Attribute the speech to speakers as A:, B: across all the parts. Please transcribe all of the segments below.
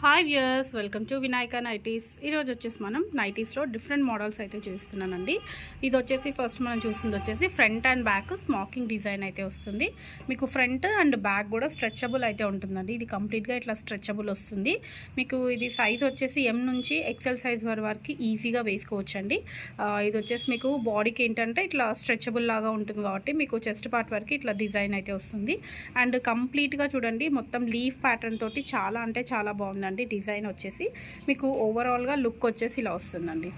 A: Hi viewers welcome to Vinayaka nighties ఈరోజు వచ్చేసి మనం నైటీస్లో డిఫరెంట్ మోడల్స్ అయితే చూస్తున్నానండి ఇది వచ్చేసి ఫస్ట్ మనం చూసింది వచ్చేసి front and back smocking design అయితే వస్తుంది. మీకు ఫ్రంట్ అండ్ బ్యాక్ కూడా స్ట్రెచబుల్ అయితే ఉంటుందండి. ఇది కంప్లీట్గా ఇట్లా స్ట్రెచబుల్ వస్తుంది. మీకు ఇది సైజ్ వచ్చేసి ఎం నుంచి ఎక్సెల్ సైజ్ వరకు ఈజీగా వేసుకోవచ్చండి. ఇది వచ్చేసి మీకు బాడీకి ఏంటంటే ఇట్లా స్ట్రెచబుల్ లాగా ఉంటుంది కాబట్టి మీకు చెస్ట్ పార్ట్ వరకు ఇట్లా డిజైన్ అయితే వస్తుంది. అండ్ కంప్లీట్గా చూడండి మొత్తం లీఫ్ ప్యాటర్న్ తోటి చాలా అంటే చాలా బాగుంది బాగుందండి డిజైన్ వచ్చేసి మీకు ఓవరాల్గా లుక్ వచ్చేసి ఇలా వస్తుందండి.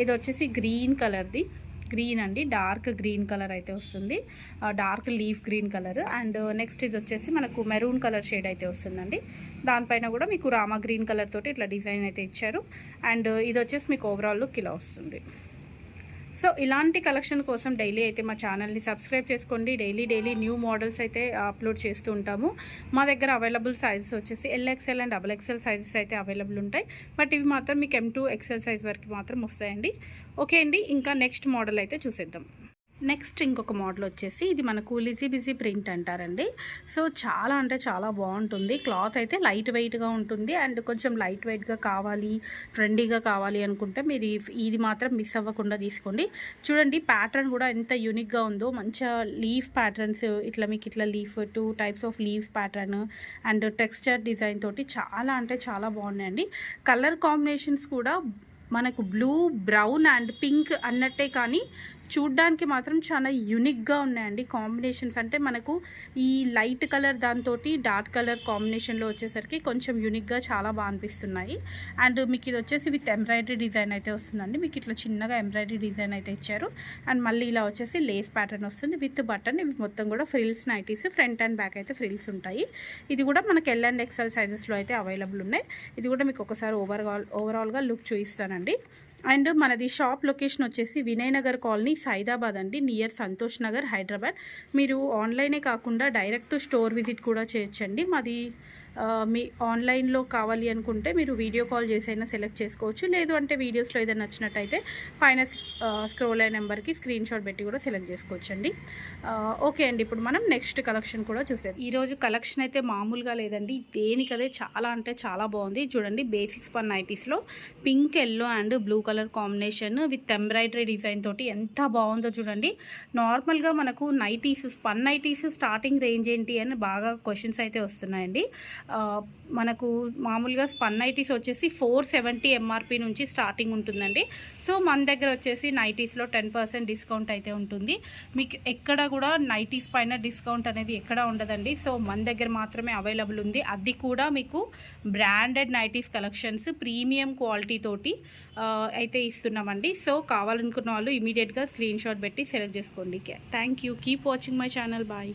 A: ఇది వచ్చేసి గ్రీన్ కలర్ది. గ్రీన్ అండి. డార్క్ గ్రీన్ కలర్ అయితే వస్తుంది. Dark leaf green colour. And next ఇది వచ్చేసి మనకు మెరూన్ కలర్ షేడ్ అయితే వస్తుందండి. దానిపైన కూడా మీకు రామా గ్రీన్ కలర్ తోటి ఇట్లా డిజైన్ అయితే ఇచ్చారు. అండ్ ఇది వచ్చేసి మీకు ఓవరాల్ లుక్ ఇలా వస్తుంది. సో ఇలాంటి కలెక్షన్ కోసం డైలీ అయితే మా ఛానల్ని సబ్స్క్రైబ్ చేసుకోండి. డైలీ డైలీ న్యూ మోడల్స్ అయితే అప్లోడ్ చేస్తూ ఉంటాము. మా దగ్గర అవైలబుల్ సైజెస్ వచ్చేసి L XL and double XL sizes అయితే అవైలబుల్ ఉంటాయి. బట్ ఇవి మాత్రం మీకు ఎం టూ ఎక్సెల్ సైజ్ వరకు మాత్రం వస్తాయండి. ఓకే అండి ఇంకా నెక్స్ట్ మోడల్ అయితే చూసేద్దాం. నెక్స్ట్ ఇంకొక మోడల్ వచ్చేసి ఇది మనకు లిజీ బిజీ ప్రింట్ అంటారండి. సో చాలా అంటే చాలా బాగుంటుంది. క్లాత్ అయితే లైట్ వెయిట్గా ఉంటుంది. అండ్ కొంచెం లైట్ వెయిట్గా కావాలి ట్రెండీగా కావాలి అనుకుంటే మీరు ఇది మాత్రం మిస్ అవ్వకుండా తీసుకోండి. చూడండి ప్యాటర్న్ కూడా ఎంత యూనిక్గా ఉందో. మంచిగా లీఫ్ ప్యాటర్న్స్ ఇట్లా మీకు ఇట్లా leaf two types of leaf pattern and texture design తోటి చాలా అంటే చాలా బాగున్నాయండి. కలర్ కాంబినేషన్స్ కూడా మనకు బ్లూ బ్రౌన్ అండ్ పింక్ అన్నట్టే కానీ చూడ్డానికి మాత్రం చాలా యూనిక్గా ఉన్నాయండి కాంబినేషన్స్ అంటే మనకు ఈ లైట్ కలర్ దాంతో డార్క్ కలర్ కాంబినేషన్లో వచ్చేసరికి కొంచెం యూనిక్గా చాలా బాగా అనిపిస్తున్నాయి. అండ్ మీకు ఇది వచ్చేసి విత్ ఎంబ్రాయిడరీ డిజైన్ అయితే వస్తుందండి. మీకు ఇట్లా చిన్నగా ఎంబ్రాయిడరీ డిజైన్ అయితే ఇచ్చారు. అండ్ మళ్ళీ ఇలా వచ్చేసి లేస్ ప్యాటర్న్ వస్తుంది. విత్ బటన్ ఇవి మొత్తం కూడా frills nighties front and back అయితే ఫ్రిల్స్ ఉంటాయి. ఇది కూడా మనకి ఎల్ అండ్ ఎక్సెల్ సైజెస్లో అయితే అవైలబుల్ ఉన్నాయి. ఇది కూడా మీకు ఒకసారి ఓవరాల్ ఓవరాల్గా లుక్ చూపిస్తానండి. అండ్ మనది షాప్ లొకేషన్ వచ్చేసి వినయనగర్ కాలనీ సైదాబాద్ అండి నియర్ సంతోష్ నగర్ హైదరాబాద్. మీరు ఆన్లైనే కాకుండా డైరెక్ట్ స్టోర్ విజిట్ కూడా చేయొచ్చండి. మాది మీ ఆన్లైన్లో కావాలి అనుకుంటే మీరు వీడియో కాల్ చేసి అయినా సెలెక్ట్ చేసుకోవచ్చు. లేదు అంటే వీడియోస్లో ఏదైనా నచ్చినట్టయితే పైన స్క్రోల్ అయిన నెంబర్కి స్క్రీన్ షాట్ పెట్టి కూడా సెలెక్ట్ చేసుకోవచ్చు అండి ఓకే అండి. ఇప్పుడు మనం నెక్స్ట్ కలెక్షన్ కూడా చూసేది ఈరోజు కలెక్షన్ అయితే మామూలుగా లేదండి. దేనికదే చాలా అంటే చాలా బాగుంది. చూడండి basics per నైటీస్లో pink yellow and blue colour combination with embroidery design తోటి ఎంత బాగుందో చూడండి. నార్మల్గా మనకు nighties spun nighties starting range ఏంటి అని బాగా క్వశ్చన్స్ అయితే వస్తున్నాయండి. మనకు మామూలుగా స్పన్ నైటీస్ వచ్చేసి ఫోర్ సెవెంటీ ఎంఆర్పి నుంచి స్టార్టింగ్ ఉంటుందండి. సో మన దగ్గర వచ్చేసి నైటీస్లో టెన్ పర్సెంట్ డిస్కౌంట్ అయితే ఉంటుంది. మీకు ఎక్కడ కూడా నైటీస్ పైన డిస్కౌంట్ అనేది ఎక్కడ ఉండదండి. సో మన దగ్గర మాత్రమే అవైలబుల్ ఉంది. అది కూడా మీకు branded nighties collections premium quality తోటి అయితే ఇస్తున్నామండి. సో కావాలనుకున్న వాళ్ళు ఇమీడియట్గా స్క్రీన్ షాట్ పెట్టి సెలెక్ట్ చేసుకోండి. Thank you. Keep watching my channel. Bye.